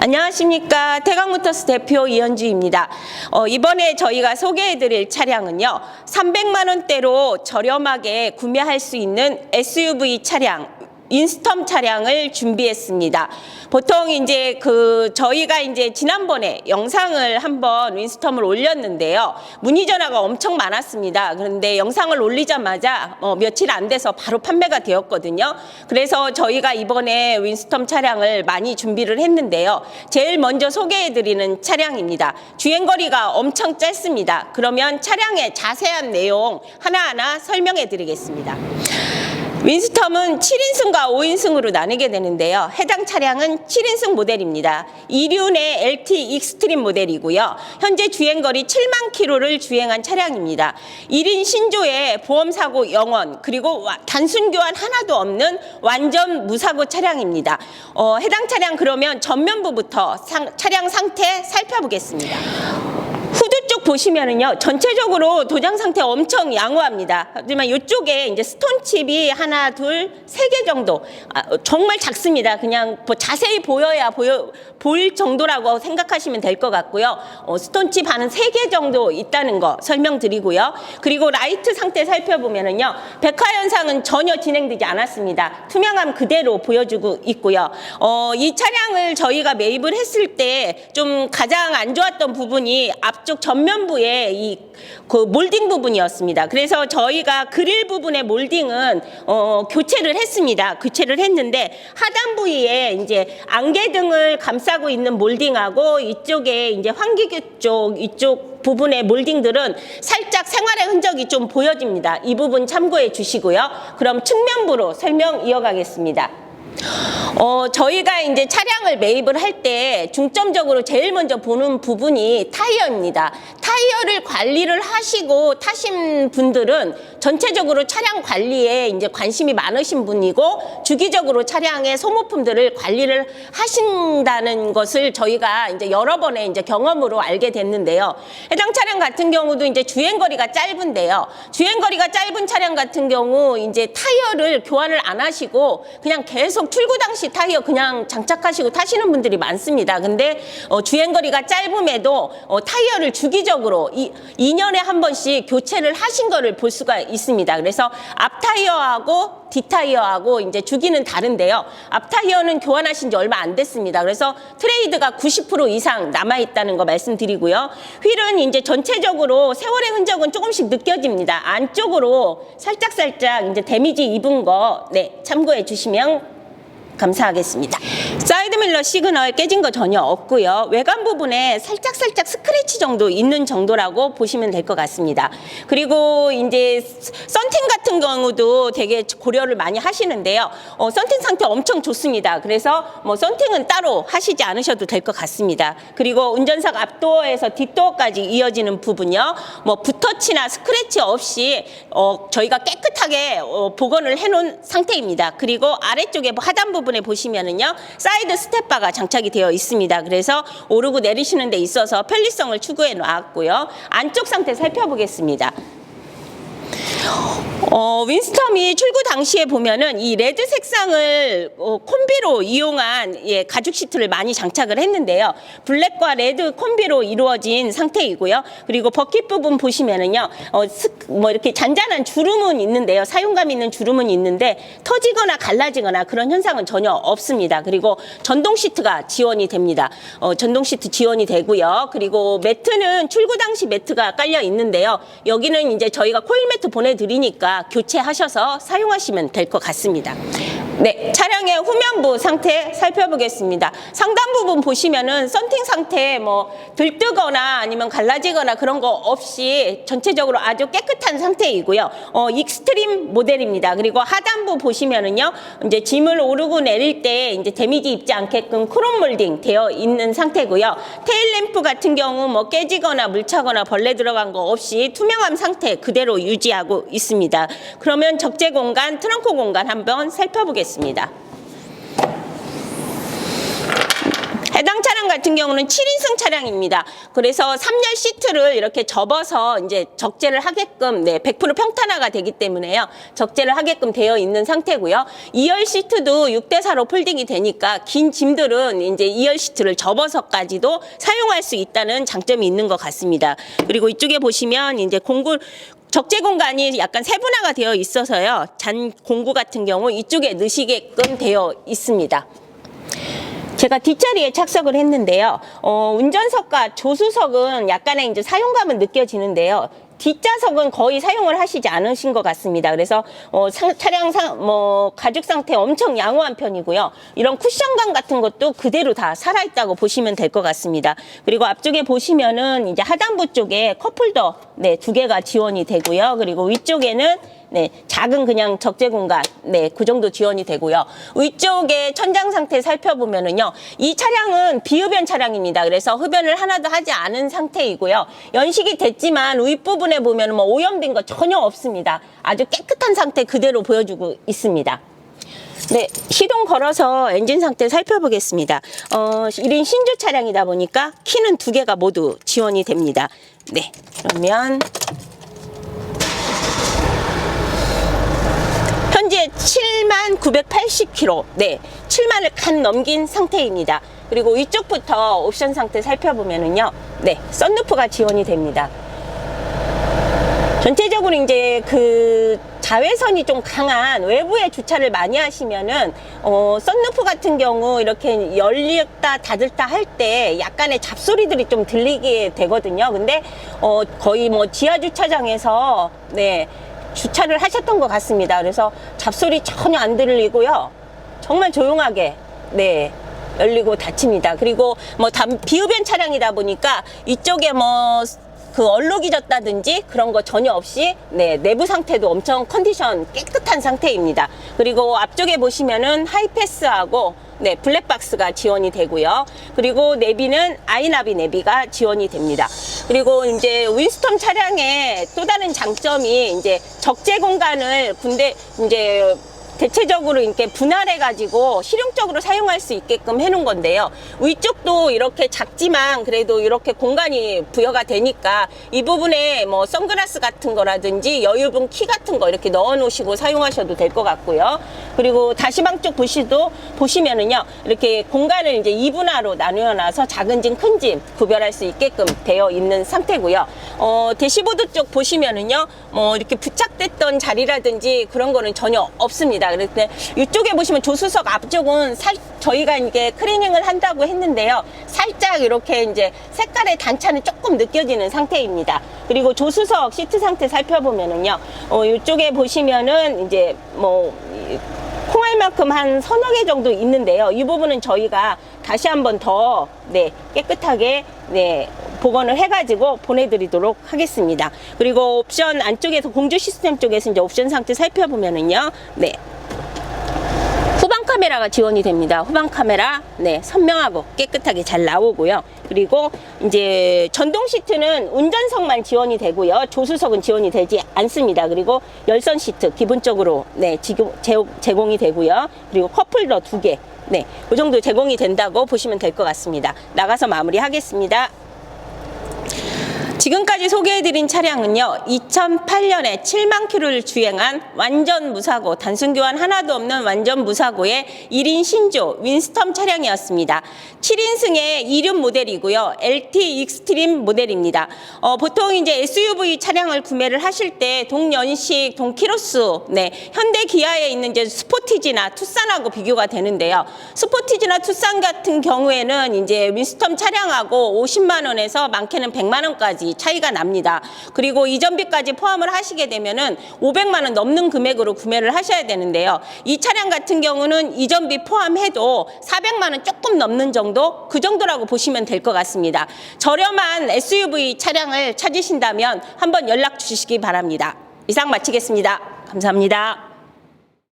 안녕하십니까. 태강모터스 대표 이현주입니다. 어, 이번에 저희가 소개해드릴 차량은요. 300만 원대로 저렴하게 구매할 수 있는 SUV 차량 인스텀 차량을 준비했습니다. 보통 이제 그 저희가 이제 지난번에 영상을 한번 윈스텀을 올렸는데요. 문의 전화가 엄청 많았습니다. 그런데 영상을 올리자마자 어, 며칠 안 돼서 바로 판매가 되었거든요. 그래서 저희가 이번에 윈스텀 차량을 많이 준비를 했는데요. 제일 먼저 소개해 드리는 차량입니다. 주행거리가 엄청 짧습니다. 그러면 차량의 자세한 내용 하나하나 설명해 드리겠습니다. 윈스텀은 7인승과 5인승으로 나뉘게 되는데요. 해당 차량은 7인승 모델입니다. 이륜의 LT 익스트림 모델이고요. 현재 주행거리 7만 킬로를 주행한 차량입니다. 1인 신조의 보험사고 0원 그리고 와- 단순 교환 하나도 없는 완전 무사고 차량입니다. 어, 해당 차량 그러면 전면부부터 상- 차량 상태 살펴보겠습니다. 보시면은요 전체적으로 도장 상태 엄청 양호합니다. 하지만 이쪽에 이제 스톤 칩이 하나, 둘, 세 개 정도 아, 어, 정말 작습니다. 그냥 뭐 자세히 보여야 보여 보일 정도라고 생각하시면 될 것 같고요. 어, 스톤 칩 한 세 개 정도 있다는 거 설명드리고요. 그리고 라이트 상태 살펴보면은요 백화 현상은 전혀 진행되지 않았습니다. 투명함 그대로 보여주고 있고요. 어, 이 차량을 저희가 매입을 했을 때 좀 가장 안 좋았던 부분이 앞쪽 전면 부의 이 그 몰딩 부분이었습니다. 그래서 저희가 그릴 부분의 몰딩은 어, 교체를 했습니다. 교체를 했는데 하단 부위에 이제 안개 등을 감싸고 있는 몰딩하고 이쪽에 이제 환기구 쪽 이쪽 부분의 몰딩들은 살짝 생활의 흔적이 좀 보여집니다. 이 부분 참고해 주시고요. 그럼 측면부로 설명 이어가겠습니다. 어, 저희가 이제 차량을 매입을 할 때 중점적으로 제일 먼저 보는 부분이 타이어입니다. 타이어를 관리를 하시고 타신 분들은 전체적으로 차량 관리에 이제 관심이 많으신 분이고 주기적으로 차량의 소모품들을 관리를 하신다는 것을 저희가 이제 여러 번의 이제 경험으로 알게 됐는데요. 해당 차량 같은 경우도 이제 주행 거리가 짧은데요. 주행 거리가 짧은 차량 같은 경우 이제 타이어를 교환을 안 하시고 그냥 계속 출고 당시 타이어 그냥 장착하시고 타시는 분들이 많습니다. 근데 어, 주행 거리가 짧음에도 어, 타이어를 주기적으로 이 2년에 한 번씩 교체를 하신 거를 볼 수가 있습니다. 그래서 앞 타이어하고 뒷 타이어하고 이제 주기는 다른데요. 앞 타이어는 교환하신 지 얼마 안 됐습니다. 그래서 트레이드가 90% 이상 남아 있다는 거 말씀드리고요. 휠은 이제 전체적으로 세월의 흔적은 조금씩 느껴집니다. 안쪽으로 살짝 살짝 이제 데미지 입은 거 네, 참고해 주시면 감사하겠습니다. 사이드밀러 시그널 깨진 거 전혀 없고요. 외관 부분에 살짝 살짝 스크래치 정도 있는 정도라고 보시면 될 것 같습니다. 그리고 이제 썬팅 같은 경우도 되게 고려를 많이 하시는데요. 어, 썬팅 상태 엄청 좋습니다. 그래서 뭐 썬팅은 따로 하시지 않으셔도 될 것 같습니다. 그리고 운전석 앞도어에서 뒷도어까지 이어지는 부분요. 뭐 붓터치나 스크래치 없이 어, 저희가 깨끗하게 어, 복원을 해놓은 상태입니다. 그리고 아래쪽에 뭐 하단 부분 에 보시면은요 사이드 스텝바가 장착이 되어 있습니다. 그래서 오르고 내리시는 데 있어서 편리성을 추구해 놨고요. 안쪽 상태 살펴보겠습니다. 어, 윈스텀이 출고 당시에 보면은 이 레드 색상을 어, 콤비로 이용한 예, 가죽 시트를 많이 장착을 했는데요. 블랙과 레드 콤비로 이루어진 상태이고요. 그리고 버킷 부분 보시면은요, 어, 스, 뭐 이렇게 잔잔한 주름은 있는데요. 사용감 있는 주름은 있는데 터지거나 갈라지거나 그런 현상은 전혀 없습니다. 그리고 전동 시트가 지원이 됩니다. 어, 전동 시트 지원이 되고요. 그리고 매트는 출고 당시 매트가 깔려 있는데요. 여기는 이제 저희가 코일 매트 보내 드리니까 교체하셔서 사용하시면 될 것 같습니다. 네, 차량의 후면부 상태 살펴보겠습니다. 상단 부분 보시면은 썬팅 상태 뭐 들뜨거나 아니면 갈라지거나 그런 거 없이 전체적으로 아주 깨끗한 상태이고요. 어, 익스트림 모델입니다. 그리고 하단부 보시면은요, 이제 짐을 오르고 내릴 때 이제 데미지 입지 않게끔 크롬 몰딩 되어 있는 상태고요. 테일 램프 같은 경우 뭐 깨지거나 물차거나 벌레 들어간 거 없이 투명한 상태 그대로 유지하고 있습니다. 그러면 적재 공간, 트렁크 공간 한번 살펴보겠습니다. 해당 차량 같은 경우는 7인승 차량입니다. 그래서 3열 시트를 이렇게 접어서 이제 적재를 하게끔 네, 100% 평탄화가 되기 때문에요. 적재를 하게끔 되어 있는 상태고요. 2열 시트도 6대 4로 폴딩이 되니까 긴 짐들은 이제 2열 시트를 접어서까지도 사용할 수 있다는 장점이 있는 것 같습니다. 그리고 이쪽에 보시면 이제 공구 적재 공간이 약간 세분화가 되어 있어서요. 잔 공구 같은 경우 이쪽에 넣으시게끔 되어 있습니다. 제가 뒷자리에 착석을 했는데요. 어, 운전석과 조수석은 약간의 이제 사용감은 느껴지는데요. 뒷좌석은 거의 사용을 하시지 않으신 것 같습니다. 그래서 어, 상- 차량 상, 뭐 가죽 상태 엄청 양호한 편이고요. 이런 쿠션감 같은 것도 그대로 다 살아있다고 보시면 될 것 같습니다. 그리고 앞쪽에 보시면은 이제 하단부 쪽에 컵홀더 네, 두 개가 지원이 되고요. 그리고 위쪽에는 네, 작은 그냥 적재 공간, 네, 그 정도 지원이 되고요. 위쪽에 천장 상태 살펴보면은요, 이 차량은 비흡연 차량입니다. 그래서 흡연을 하나도 하지 않은 상태이고요. 연식이 됐지만 윗부분에 보면 뭐 오염된 거 전혀 없습니다. 아주 깨끗한 상태 그대로 보여주고 있습니다. 네, 시동 걸어서 엔진 상태 살펴보겠습니다. 어, 1인 신주 차량이다 보니까 키는 두 개가 모두 지원이 됩니다. 네, 그러면 현재 7만 980km, 네, 7만을 간 넘긴 상태입니다. 그리고 이쪽부터 옵션 상태 살펴보면은요, 네, 썬루프가 지원이 됩니다. 전체적으로 이제 그 자외선이 좀 강한 외부에 주차를 많이 하시면은 어 썬루프 같은 경우 이렇게 열렸다 닫을다 할 때 약간의 잡소리들이 좀 들리게 되거든요. 근데 어 거의 뭐 지하 주차장에서 네 주차를 하셨던 것 같습니다. 그래서 잡소리 전혀 안 들리고요. 정말 조용하게 네 열리고 닫힙니다. 그리고 뭐 담- 비흡연 차량이다 보니까 이쪽에 뭐 그 얼룩이 졌다든지 그런 거 전혀 없이 네, 내부 상태도 엄청 컨디션 깨끗한 상태입니다. 그리고 앞쪽에 보시면은 하이패스하고 네, 블랙박스가 지원이 되고요. 그리고 내비는 아이나비 내비가 지원이 됩니다. 그리고 이제 윈스톰 차량의 또 다른 장점이 이제 적재 공간을 군대 이제 대체적으로 이렇게 분할해 가지고 실용적으로 사용할 수 있게끔 해 놓은 건데요. 위쪽도 이렇게 작지만 그래도 이렇게 공간이 부여가 되니까 이 부분에 뭐 선글라스 같은 거라든지 여유분 키 같은 거 이렇게 넣어 놓으시고 사용하셔도 될 것 같고요. 그리고 다시방 쪽 보시도 보시면은요 이렇게 공간을 이제 이분화로 나누어 놔서 작은 짐, 큰 짐 구별할 수 있게끔 되어 있는 상태고요. 어, 대시보드 쪽 보시면은요 뭐 이렇게 부착됐던 자리라든지 그런 거는 전혀 없습니다. 그래서 이쪽에 보시면 조수석 앞쪽은 살, 저희가 이게 클리닝을 한다고 했는데요. 살짝 이렇게 이제 색깔의 단차는 조금 느껴지는 상태입니다. 그리고 조수석 시트 상태 살펴보면은요. 어, 이쪽에 보시면은 이제 뭐 이- 콩알만큼 한 서너 개 정도 있는데요. 이 부분은 저희가 다시 한번 더 네, 깨끗하게 네, 복원을 해가지고 보내드리도록 하겠습니다. 그리고 옵션 안쪽에서 공조 시스템 쪽에서 이제 옵션 상태 살펴보면은요. 네. 카메라가 지원이 됩니다. 후방 카메라, 네, 선명하고 깨끗하게 잘 나오고요. 그리고 이제 전동 시트는 운전석만 지원이 되고요. 조수석은 지원이 되지 않습니다. 그리고 열선 시트 기본적으로 네, 지금 제- 제공이 되고요. 그리고 컵홀더 두 개. 네, 그 정도 제공이 된다고 보시면 될 것 같습니다. 나가서 마무리하겠습니다. 지금까지 소개해드린 차량은요, 2008년에 7만 킬로를 주행한 완전 무사고, 단순 교환 하나도 없는 완전 무사고의 1인 신조 윈스톰 차량이었습니다. 7인승의 이륜 모델이고요, LT 익스트림 모델입니다. 어, 보통 이제 SUV 차량을 구매를 하실 때 동연식, 동키로수, 네, 현대 기아에 있는 이제 스포티지나 투싼하고 비교가 되는데요. 스포티지나 투싼 같은 경우에는 이제 윈스톰 차량하고 50만 원에서 많게는 100만 차이가 납니다. 그리고 이전비까지 포함을 하시게 되면은 500만 원 넘는 금액으로 구매를 하셔야 되는데요. 이 차량 같은 경우는 이전비 포함해도 400만 원 조금 넘는 정도 그 정도라고 보시면 될 것 같습니다. 저렴한 SUV 차량을 찾으신다면 한번 연락 주시기 바랍니다. 이상 마치겠습니다. 감사합니다.